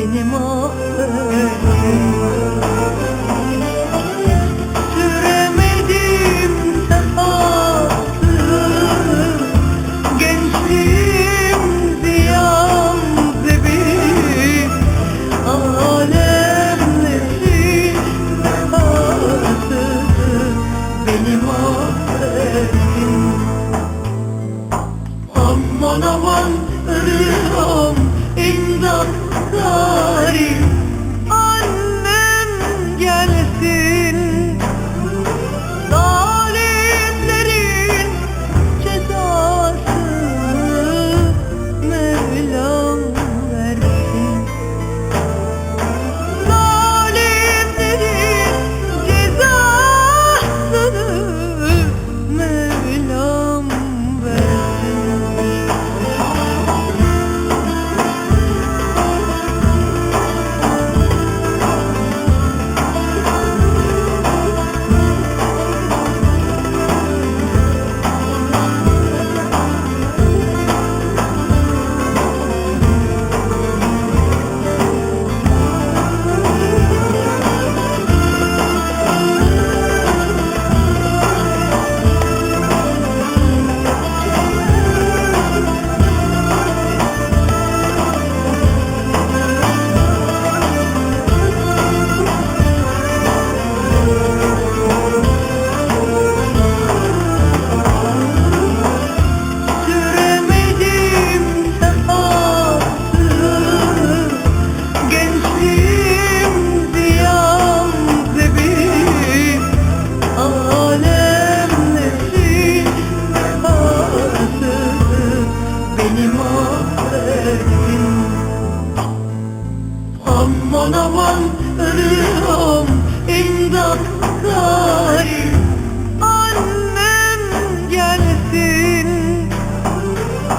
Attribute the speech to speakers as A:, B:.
A: benim affım Aman aman ölüyorum imdat